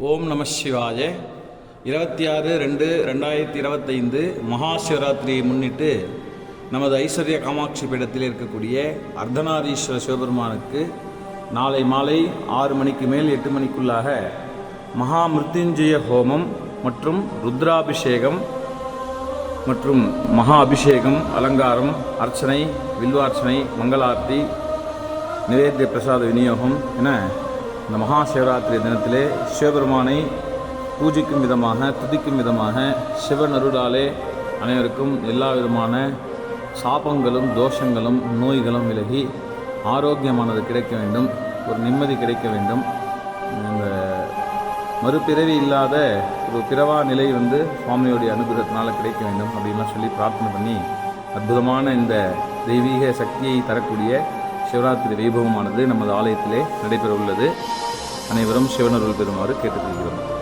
ஓம் நம சிவாய. இருபத்தி ஆறு ரெண்டு ரெண்டாயிரத்தி இருபத்தைந்து மகா சிவராத்திரியை முன்னிட்டு நமது ஐஸ்வர்ய காமாட்சி பீடத்தில் இருக்கக்கூடிய அர்த்தநாதீஸ்வர சிவபெருமானுக்கு நாளை மாலை ஆறு மணிக்கு மேல் எட்டு மணிக்குள்ளாக மகா மிருத்யுஞ்சய ஹோமம் மற்றும் ருத்ராபிஷேகம் மற்றும் மகா அபிஷேகம் அலங்காரம் அர்ச்சனை வில்வார்ச்சனை மங்களார்த்தி நிவேத்திய பிரசாத விநியோகம் என இந்த மகா சிவராத்திரி தினத்திலே சிவபெருமானை பூஜிக்கும் விதமாக துதிக்கும் விதமாக சிவன் அருளாலே அனைவருக்கும் எல்லா விதமான சாபங்களும் தோஷங்களும் நோய்களும் விலகி ஆரோக்கியமானது கிடைக்க வேண்டும். ஒரு நிம்மதி கிடைக்க வேண்டும். இந்த மறுபிறவி இல்லாத ஒரு பிறவா நிலை வந்து சுவாமியோடைய அனுகிரகத்தினால் கிடைக்க வேண்டும் அப்படின்லாம் சொல்லி பிரார்த்தனை பண்ணி அற்புதமான இந்த தெய்வீக சக்தியை தரக்கூடிய சிவராத்திரி வைபவமானது நமது ஆலயத்திலே நடைபெற உள்ளது அனைவரும் சிவனருள் பெறுமாறு கேட்டுக்கொள்கிறோம்.